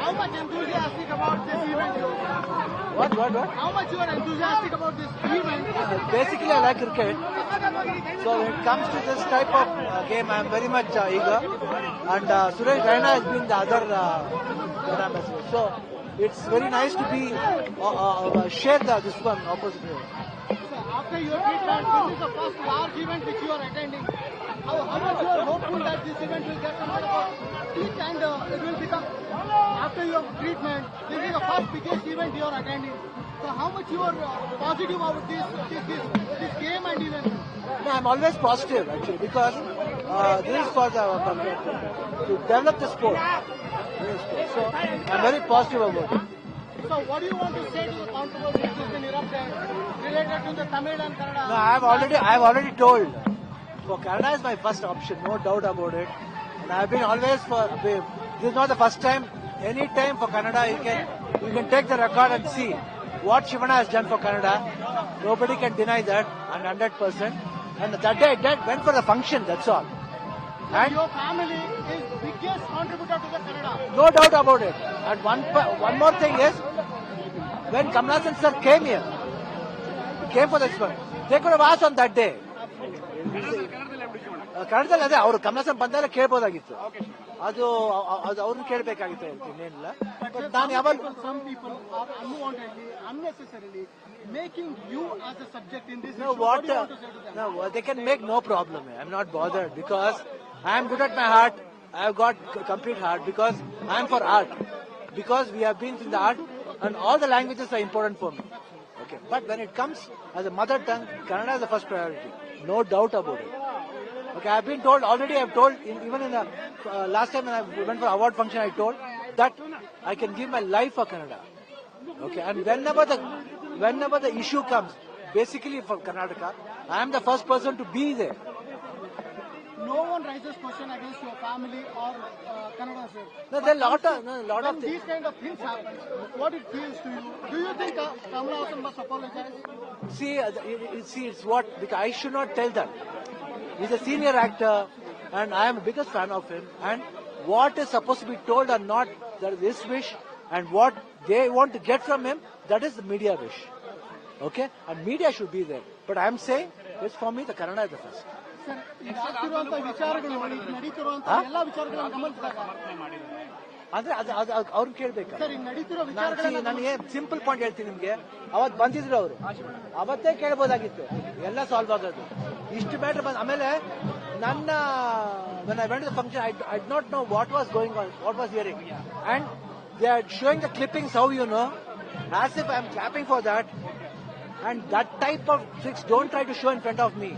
How much enthusiastic about this event? What, what, what? How much you are enthusiastic about this event? Basically, I like cricket. So when it comes to this type of uh, game, I am very much uh, eager. And uh, Suresh Raina has been the other uh, ambassador. So it's very nice to be uh, uh, uh, share the, this one opposite. After your treatment, this is the first large event which you are attending. How, how much you are hopeful that this event will get some sort of a and uh, it will become, after your treatment, this is the first biggest event you are attending. So how much you are uh, positive about this, this, this, this game and event? No, I'm always positive actually because uh, this is for the uh, to develop the sport. So I'm very positive about it. So what do you want to say to the controversy which has been erupted uh, related to the Tamil and Kannada? No, I've already, I've already told. For Canada is my first option, no doubt about it. And I've been always for. This is not the first time. Any time for Canada, you can you can take the record and see what Shivana has done for Canada. Nobody can deny that, and hundred percent. And that day, that went for the function. That's all. And Your family is biggest contributor to the Kannada. no doubt about it. And one one more thing is, when Kamalasan sir came here, he came for this one, they could have asked on that day. ಕನ್ನಡದಲ್ಲಿ ಅದೇ ಅವರು ಕಮಲಾಸನ್ ಬಂದಾಗ ಕೇಳ್ಬೋದಾಗಿತ್ತು. ಅದು ಅದು ಅವ್ರನ್ನ ಕೇಳಬೇಕಾಗಿತ್ತು ಇನ್ನೇನಿಲ್ಲ but ನಾನು ಯಾವಾಗ they can make no problem I am not bothered because I am good at my heart I have got complete heart because I am for art because we have been in the art and all the languages are important for me. Okay. But when it comes as a mother tongue, Kannada is the first priority. No doubt about it. Okay, I've been told already. I've told in, even in the uh, last time when I went for award function, I told that I can give my life for Kannada. Okay, and whenever the whenever the issue comes, basically for Karnataka, I am the first person to be there. No one raises question against your family or uh, Kannada sir. No, there are lot of no, lot When of these kind of things happen, what it feels to you? Do you think uh, Kamala Hassan must apologize? See, uh, it, see, it's what because I should not tell that. He's a senior actor, and I am the biggest fan of him. And what is supposed to be told or not, that is his wish, and what they want to get from him, that is the media wish. Okay, and media should be there. But I am saying, it's for me, the Kannada is the first. ಅಂದ್ರೆ ಅದು ಅದು ಅದು ಕೇಳ್ಬೇಕು. ನನಗೆ simple point ಹೇಳ್ತೀನಿ ನಿಮ್ಗೆ. ಅವತ್ ಬಂದಿದ್ರು ಅವರು. ಅವತ್ತೇ ಕೇಳ್ಬೋದಾಗಿತ್ತು. ಎಲ್ಲ ಸಾಲ್ವ್ ಆಗೋದು. ಇಷ್ಟು ಮ್ಯಾಟ್ರ್ ಬಂದ ಆಮೇಲೆ ನನ್ನ ನನ್ನ went the function I I not know what was going on what was hearing and they are showing the clippings how you know as if I am clapping for that and that type of fix don't try to show in front of me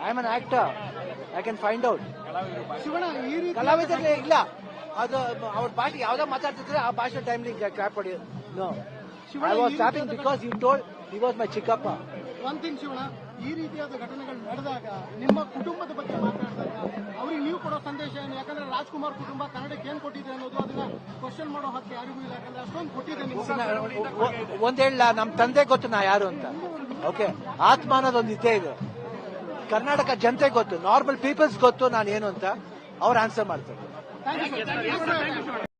I am an actor I can find out Shivanna ಈ ರೀತಿ ಕಲಾವಿದರೇ ಇಲ್ಲ. ಅದು ಅವ್ರ ಭಾಷೆ ಯಾವ್ದೋ ಮಾತಾಡ್ತಿದ್ರೆ ಆ ಭಾಷೆ ಟೈಮ್ಲಿ ಕ್ಲಾಪ್ ಹೊಡಿ no I was clapping because you told he was my ಚಿಕ್ಕಪ್ಪ ಒನ್ ಥಿಂಗ್ ಶಿವಣ್ಣ ಈ ರೀತಿಯಾದ ಘಟನೆಗಳು ನಡೆದಾಗ ನಿಮ್ಮ ಕುಟುಂಬದ ಬಗ್ಗೆ ಮಾತಾಡಿದಾಗ ಅವ್ರಿಗೆ ನೀವು ಕೊಡೋ ಸಂದೇಶ ಏನು? ಯಾಕಂದ್ರೆ ರಾಜ್ಕುಮಾರ್ ಕುಟುಂಬ ಕನ್ನಡಕ್ಕೆ ಏನ್ ಕೊಟ್ಟಿದೆ ಅನ್ನೋದು ಅದನ್ನ ಕ್ವಶನ್ ಮಾಡೋ ಹಕ್ಕು ಯಾರಿಗೂ ಇಲ್ಲ. ಯಾಕಂದ್ರೆ ಅಷ್ಟೊಂದು ಕೊಟ್ಟಿದೆ ಒಂದ್ ಹೇಳ ನಮ್ ತಂದೆ ಗೊತ್ತು ನಾ ಯಾರು ಅಂತ. ಓಕೆ ಆತ್ಮ ಅನ್ನೋದೊಂದು ಇದ್ದೇ ಇದೆ. ಕರ್ನಾಟಕ ಜನತೆ ಗೊತ್ತು ನಾರ್ಮಲ್ ಪೀಪಲ್ಸ್ ಗೊತ್ತು ನಾನು ಏನು ಅಂತ ಅವ್ರು ಆನ್ಸರ್ ಮಾಡ್ತಾರೆ.